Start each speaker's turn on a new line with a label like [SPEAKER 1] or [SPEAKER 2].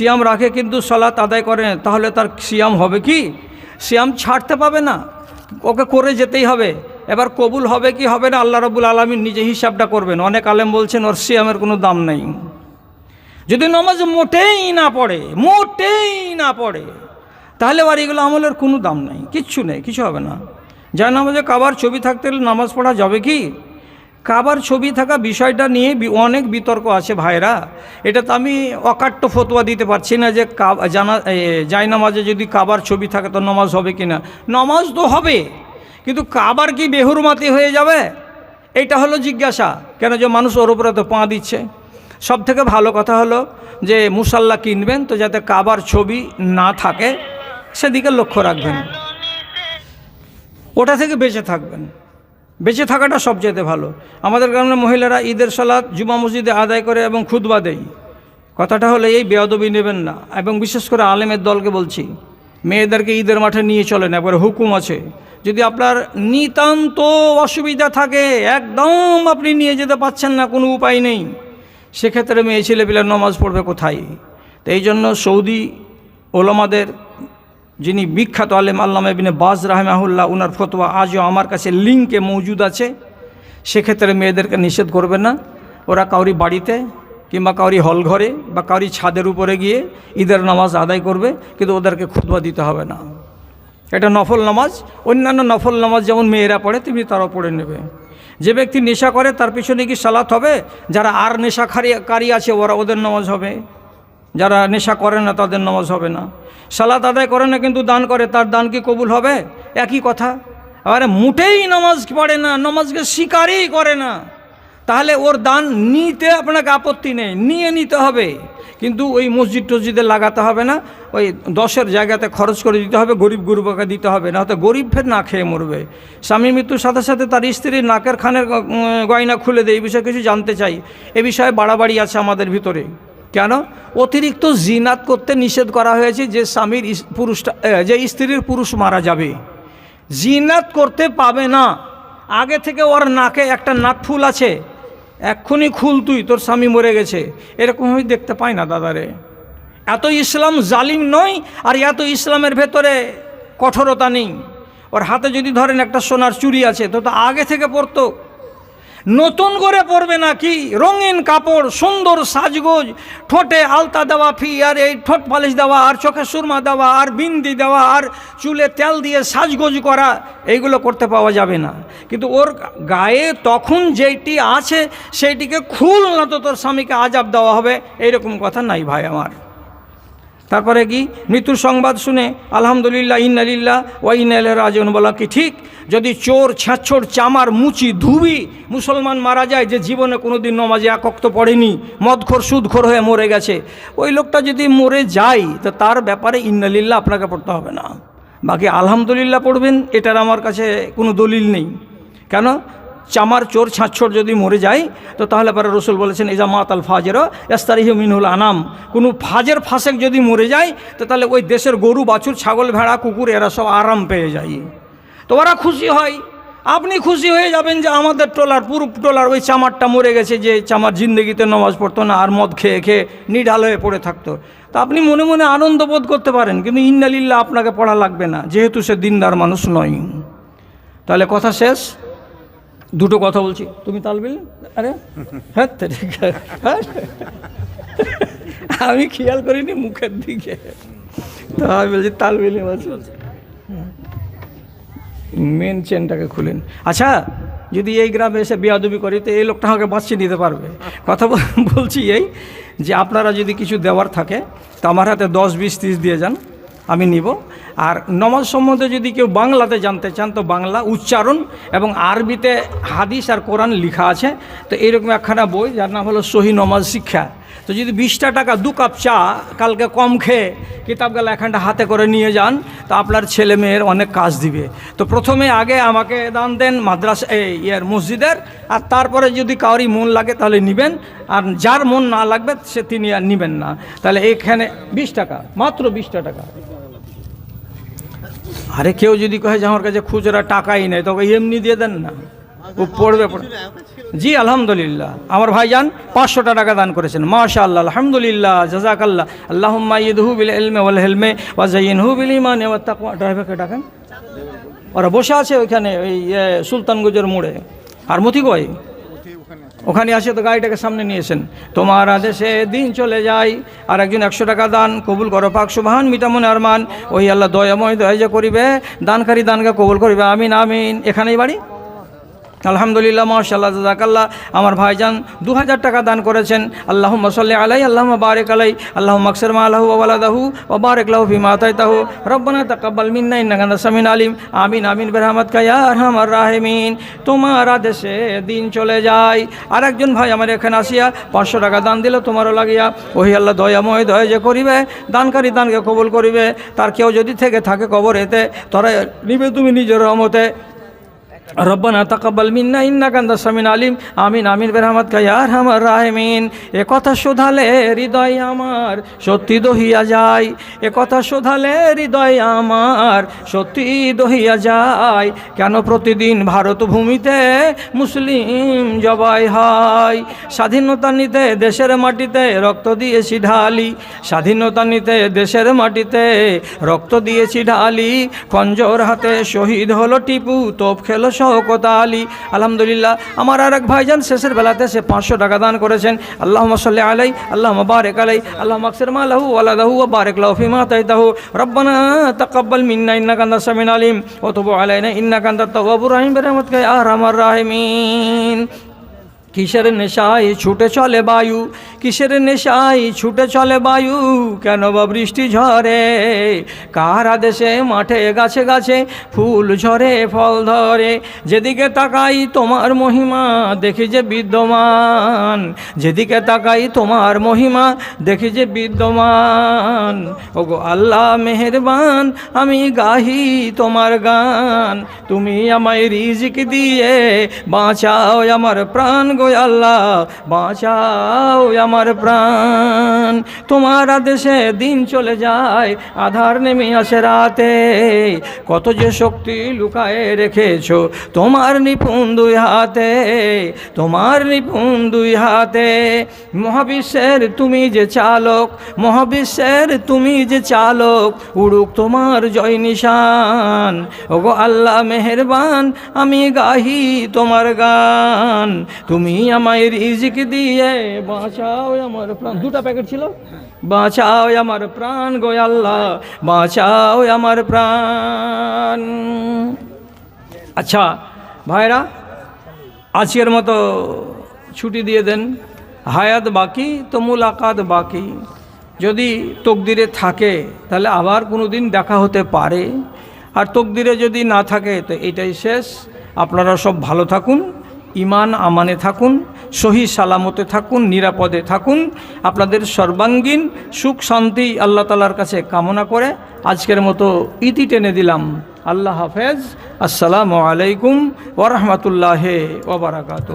[SPEAKER 1] সিয়াম রাখে কিন্তু সলাৎ আদায় করে তাহলে তার সিয়াম হবে কি? সিয়াম ছাড়তে পাবে না, ওকে করে যেতেই হবে। এবার কবুল হবে কি হবে না, আল্লাহ রবুল আলমীর নিজে হিসাবটা করবেন। অনেক আলেম বলছেন, ওর সিয়ামের কোনো দাম নেই। যদি নামাজ মোটেই না পড়ে, মোটেই না পড়ে, তাহলে আর এগুলো আমলের কোনো দাম নেই, কিচ্ছু নেই, কিছু হবে না। যার নামাজে কাবার ছবি থাকতে নামাজ পড়া যাবে কি? কাবার ছবি থাকা বিষয়টা নিয়ে অনেক বিতর্ক আছে ভাইরা। এটা তো আমি অকাট্য ফতোয়া দিতে পারছি না যে জানা যাই নামাজে যদি কাবার ছবি থাকে তো নামাজ হবে কি না নামাজ তো হবে, কিন্তু কাবার কি বেহুরমাতি হয়ে যাবে? এইটা হলো জিজ্ঞাসা। কেন যে মানুষ ওর উপরে তো পা দিচ্ছে। সব থেকে ভালো কথা হলো যে মুসাল্লা কিনবেন তো যাতে কাবার ছবি না থাকে, সেদিকে লক্ষ্য রাখবেন। ওটা থেকে বেঁচে থাকবেন। বেঁচে থাকাটা সবচেয়ে ভালো। আমাদের গ্রামের মহিলারা ঈদের সালাদ জুমা মসজিদে আদায় করে এবং খুদবা দেয়। কথাটা হলে, এই বেয়াদবি নেবেন না। এবং বিশেষ করে আলেমের দলকে বলছি, মেয়েদেরকে ঈদের মাঠে নিয়ে চলেন, একবার হুকুম আছে। যদি আপনার নিতান্ত অসুবিধা থাকে, একদম আপনি নিয়ে যেতে পাচ্ছেন না, কোনো উপায় নেই। সেক্ষেত্রে মেয়ে ছেলেপিলার নমাজ পড়বে কোথায়? তো এই জন্য সৌদি ওলামাদের যিনি বিখ্যাত আলেম আল্লামা এবিনে বাজ রাহমাহুল্লাহ, উনার ফতোয়া আজও আমার কাছে লিঙ্কে মজুদ আছে। সেক্ষেত্রে মেয়েদেরকে নিষেধ করবে না। ওরা কাউরি বাড়িতে কিংবা কাউরি হল ঘরে বা কাউরি ছাদের উপরে গিয়ে ঈদের নামাজ আদায় করবে, কিন্তু ওদেরকে খুতবা দিতে হবে না। এটা নফল নামাজ। অন্যান্য নফল নামাজ যেমন মেয়েরা পড়ে তুমি তারাও পড়ে নেবে। যে ব্যক্তি নেশা করে, তার পিছনে কি সালাত হবে? যারা আর নেশাকারী আছে, ওরা ওদের নামাজ হবে। যারা নেশা করে না তাদের নামাজ হবে না। সালাত আদায় করে না কিন্তু দান করে, তার দান কি কবুল হবে? একই কথা। আরে মুটেই নামাজ পড়ে না, নামাজকে স্বীকারই করে না। তাহলে ওর দান নিতে আপনাকে আপত্তি নেই, নিয়ে নিতে হবে। কিন্তু ওই মসজিদ টসজিদে লাগাতে হবে না, ওই দশের জায়গাতে খরচ করে দিতে হবে, গরিব গুরুবাকে দিতে হবে না হয়তো গরিব ফের না খেয়ে মরবে। স্বামী মৃত্যুর সাথে সাথে তার স্ত্রীর নাকের খানের গয়না খুলে দেয়, এই বিষয়ে কিছু জানতে চাই। এ বিষয়ে বাড়াবাড়ি আছে আমাদের ভিতরে। কেন? অতিরিক্ত জিনাত করতে নিষেধ করা হয়েছে যে স্বামীর পুরুষটা যে স্ত্রীর পুরুষ মারা যাবে। জিনাত করতে পাবে না। আগে থেকে ওর নাকে একটা নাক ফুল আছে। এক্ষুনি খুল তুই, তোর স্বামী মরে গেছে। এরকম আমি দেখতে পাই না দাদারে। এত ইসলাম জালিম নয় আর এত ইসলামের ভেতরে কঠোরতা নেই। ওর হাতে যদি ধরেন একটা সোনার চুরি আছে, তো তো আগে থেকে পড়তো নতুন করে পরবে নাকি? রঙিন কাপড়, সুন্দর সাজগোজ, ঠোঁটে আলতা দেওয়া ফি, আর এই ঠোঁট পালিশ দেওয়া, আর চোখে সুরমা দেওয়া, আর বিন্দি দেওয়া, আর চুলে তেল দিয়ে সাজগোজ করা, এইগুলো করতে পাওয়া যাবে না। কিন্তু ওর গায়ে তখন যেইটি আছে, সেইটিকে খুল না তো তোর স্বামীকে আজাব দেওয়া হবে, এইরকম কথা নাই ভাই আমার। তারপরে কি? মৃত্যুর সংবাদ শুনে আলহামদুলিল্লাহ, ইন্নালিল্লাহ ওয়া ইন্নাইলাইহি রাজিউন। বলা কি ঠিক? যদি চোর ছ্যাঁচোর চামার, মুচি, ধুবি মুসলমান মারা যায় যে জীবনে কোনো দিন নমাজে একক্ত পড়েনি, মদখোর, সুদখোর হয়ে মরে গেছে, ওই লোকটা যদি মরে যায়, তো তার ব্যাপারে ইন্নালিল্লাহ আপনাকে পড়তে হবে না। বাকি আলহামদুলিল্লাহ পড়বেন, এটার আমার কাছে কোনো দলিল নেই। কেন? চামার চোর ছাঁচোর যদি মরে যায়, তো তাহলে পরে রসুল বলেছেন, ইজা মাত আল ফাজের এস্তারিহ মিনহুল আনাম। কোনো ফাজের ফাঁসেক যদি মরে যায়, তো তাহলে ওই দেশের গরু, বাছুর, ছাগল, ভেড়া, কুকুর, এরা সব আরাম পেয়ে যায়। তো ওরা খুশি হয়। আপনি খুশি হয়ে যাবেন যে আমাদের টোলার পুরো টোলার ওই চামারটা মরে গেছে, যে চামার জিন্দগিতে নমাজ পড়তো না, আর মদ খেয়ে খেয়ে নিঢাল হয়ে পড়ে থাকতো। তো আপনি মনে মনে আনন্দ বোধ করতে পারেন, কিন্তু ইন্নালিল্লা আপনাকে পড়া লাগবে না, যেহেতু সে দিনদার মানুষ নয়। তাহলে কথা শেষ। দুটো কথা বলছি। তুমি তাল বিল আরে হ্যাঁ। হ্যাঁ? আমি খেয়াল করিনি মুখের দিকে। তো আমি বলছি, তাল বিলে মেন চেনটাকে খুলেন আচ্ছা যদি এই গ্রামে এসে বিয়াদুবি করি, তো এই লোকটা আমাকে বাঁচিয়ে নিতে পারবে। কথা বল- বলছি এই যে আপনারা যদি কিছু দেওয়ার থাকে, তো আমার হাতে দশ, বিশ, ত্রিশ দিয়ে যান। আমি নিব। আর নমাজ সম্বন্ধে যদি কেউ বাংলাতে জানতে চান, তো বাংলা উচ্চারণ এবং আরবিতে হাদিস আর কোরআন লেখা আছে। তো এইরকম একখানা বই, যার নাম হলো সহি নমাজ শিক্ষা। তো যদি বিশটা টাকা, দু কাপ চা কালকে কম খেয়ে কিতাবগুলো এখানটা হাতে করে নিয়ে যান, তো আপনার ছেলে মেয়ের অনেক কাজ দিবে। তো প্রথমে আগে আমাকে দান দেন মাদ্রাসা এই ইয়ার মসজিদের, আর তারপরে যদি কাউরই মন লাগে তাহলে নেবেন, আর যার মন না লাগবে সে তিনি আর নেবেন না। তাহলে এখানে বিশ টাকা, মাত্র বিশটা টাকা। আরে কেউ যদি কহে যে আমার কাছে খুচরা টাকাই নেই, তোকে এমনি দিয়ে দেন না। ও পড়বে জি, আলহামদুলিল্লাহ। আমার ভাইজান পাঁচশোটা টাকা দান করেছেন। মাশা আল্লাহ আলহামদুলিল্লাহ, জাজাকাল্লাহ। আল্লাহ ইদহু বিল এলমে ওয়াল হেলমে ওয়াজাইন হু বিল ইমান ড্রাইভারকে ডাকেন। ওরা বসে আছে ওইখানে, ওই সুলতানগঞ্জের মোড়ে। আর মতি কই? ওখানে আসে তো গাড়িটাকে সামনে নিয়েছেন তোমার আদেশে দিন চলে যায়। আর একজন একশো টাকা দান, কবুল করো পাক সুবাহান মিটামন আরমান। ওই আল্লাহ দয়াময় দয়া যে করিবে, দানকারী দানকে কবুল করিবে। আমিন আমিন। এখানেই বাড়ি? আলহামদুলিল্লাহ মাশাল্লাহ জাকাল্লাহ আমার ভাইজান দু হাজার টাকা দান করেছেন। আল্লাহ মসল্লি আলাই আল্লাহ বারেক আলাই আল্লাহ মকসর মা আল্লাহ ওয়ালাদাহু ও বারেক লাহু ফিমা তাইতাহু রব্বানা তাকাব্বাল মিন্না ইন্নাকা সামিন আলিম। আমিন আমিন বেরহামত কায়া আমার রাহেমিন। তোমার আদেশে দিন চলে যায়। আর একজন ভাই আমার এখানে আসিয়া পাঁচশো টাকা দান দিল, তোমারও লাগিয়া। ওহি আল্লাহ, দয়াময়, দয়া যে করিবে, দানকারী দানকে কবুল করিবে। তার কেউ যদি থেকে থাকে কবর এতে তারা নিবে তুমি নিজের রহমতে। রব্বানা তাকাব্বাল মিন্না, ইন্নাকা আনতাস সামিন আলিম। আমিন আমিন, বেরহমাত ইয়া আরহামার রাহিমিন। এ কথা শোধালে হৃদয় আমার, সত্যি দহিয়া যায়। এ কথা শোধালে হৃদয় আমার, সত্যি দহিয়া যায়। কেন প্রতিদিন ভারত ভূমিতে মুসলিম জবাই হয়? স্বাধীনতা নিতে দেশের মাটিতে রক্ত দিয়েছি ঢালি। স্বাধীনতা নিতে দেশের মাটিতে রক্ত দিয়েছি ঢালি। খঞ্জর হাতে শহীদ হলো টিপু, তোপ খেলো শওকত আলী, আলহামদুলিল্লাহ। আমার আর এক ভাইজান শেষের বেলাতে সে পাঁচশো টাকা দান করেছেন। আল্লাহ মসল্লি আলাই আল্লাহ বারেক আলাই আল্লাহ আকসের মা লাহু আলাদাহু ও বারেক লাহফিমা তাই তাইতাহু রব্বানা তাকাব্বাল মিন্না ইন্না কান্দা সামিন আলিম। ও তবু আলাইনা ইন্না কান্দা তবাবুর রাহিম। বেরহমত কে আর আমার রাহিমিন। কিসের নেশায় ছুটে চলে বায়ু? কিসের নেশায় ছুটে চলে বায়ু? কেন বা বৃষ্টি ঝরে? কার আদেশে মাঠে গাছে গাছে ফুল ঝরে, ফল ধরে? যেদিকে তাকাই তোমার মহিমা, দেখি যে বিদ্যমান। যেদিকে তাকাই তোমার মহিমা, দেখি যে বিদ্যমান। ওগো আল্লাহ মেহেরবান, আমি গাহি তোমার গান। তুমি আমায় রিজিক দিয়ে বাঁচাও আমার প্রাণ গো আল্লাহ, বাঁচাও আমার প্রাণ। তোমার আদেশে দিন চলে যায়, আধার নেমে আসে রাতে। কত যে শক্তি লুকায়ে রেখেছো তোমার নিপুণ দুই হাতে, তোমার নিপুণ দুই হাতে। মহাবিশ্বের তুমি যে চালক, মহাবিশ্বের তুমি যে চালক, উড়ুক তোমার জয় নিশান। ওগো আল্লাহ, মেহেরবান, আমি গাহি তোমার গান। তুমি আমায় রিজিক দিয়ে বাঁচাও আমার প্রাণ। দুটা প্যাকেট ছিল। বাঁচাও আমার প্রাণ গো আল্লাহ, বাঁচাও আমার প্রাণ। আচ্ছা ভাইরা, আজকের মতো ছুটি দিয়ে দেন। হায়াত বাকি, তো মুলাকাত বাকি। যদি তকদিরে থাকে, তাহলে আবার কোনো দিন দেখা হতে পারে। আর তকদিরে যদি না থাকে, তো এটাই শেষ। আপনারা সব ভালো থাকুন। ইমান আমানে থাকুন, সহি সালামতে থাকুন, নিরাপদে থাকুন। আপনাদের সর্বাঙ্গীন সুখ শান্তি আল্লাহ তালার কাছে কামনা করে আজকের মতো ইতি টেনে দিলাম। আল্লাহ হাফেজ। আসসালামু আলাইকুম ওরহমতুল্লাহ ওবরাকাত